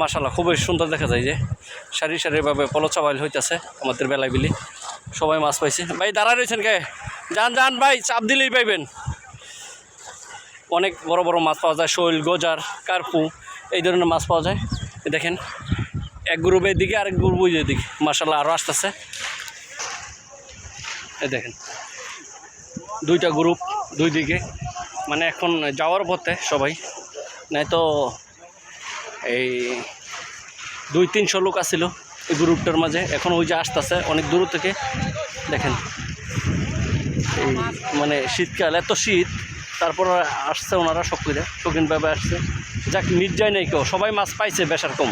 মাশাল্লাহ খুবই সুন্দর দেখা যায় যে। সারি সারিভাবে পলচাবাইল হইতেছে আমাদের বেলায় বিলি। সবাই মাছ পাইছে। ভাই দাঁড়া রয়েছেন কে? যান যান, ভাই, চাপ দিলেই পাইবেন। অনেক বড় বড় মাছ পাওয়া যায়, শৈল, গজার, কার্পু, এই ধরনের মাছ পাওয়া যায়। দেখেন, এক গ্রুপ দিকে আরেক গ্রুপ ওই দিকে মাসাল্লাহ আরও আসতেছে। এই দেখেন, দুইটা গ্রুপ দুই দিকে। মানে এখন যাওয়ার পথে সবাই। নাই তো এই দুই, তিনশো লোক আসছিল এই গ্রুপটার মাঝে। এখন ওই যে আসতেছে অনেক দূর থেকে। দেখেন, এই মানে শীতকাল, এত শীত। তারপর আসছে ওনারা সব করে শৌখিনভাবে আসছে। যাক যায় নাই কেউ, সবাই মাছ পাইছে বেশার কম।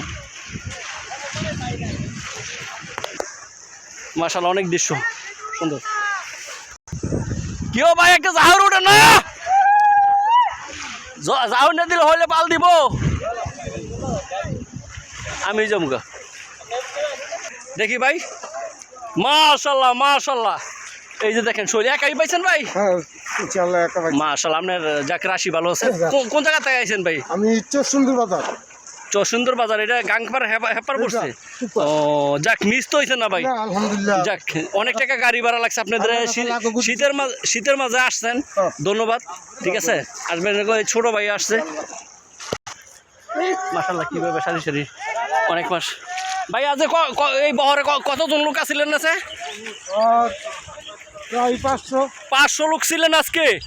মাসাল অনেক দৃশ্য। সুন্দর। কেউ ভাই, একটা জাহার উঠে না? জাহার না দিলে হলে পাল দিব। আমি জমগা দেখি ভাই। মাশাল্লাহ মাশাল্লাহ। এই যে দেখেন শরীর একাই পাইছেন ভাই? হ্যাঁ মাশাল্লাহ আপনার যাক রাশি ভালো আছে। কোন- কোন জায়গা থেকে আইছেন ভাই? আমি সুন্দর বাজার। সুন্দর বাজার এটা গাংপার হেপার পড়ছে? ও যাক মিস তো হয়েছে না ভাই? আলহামদুলিল্লাহ। যাক অনেক টাকা গাড়ি ভাড়া লাগছে আপনাদের। শীতের মাঝে শীতের মাঝে আসছেন। ধন্যবাদ। ঠিক আছে? আসবেন ছোট ভাই আসছে। মাসাল্লাহ কীভাবে সারি সারি অনেক মাস। ভাই আজ এই বহরে ক- কতজন লোক আর প্রায় পাঁচশো। পাঁচশো লোক ছিলেন আজকে?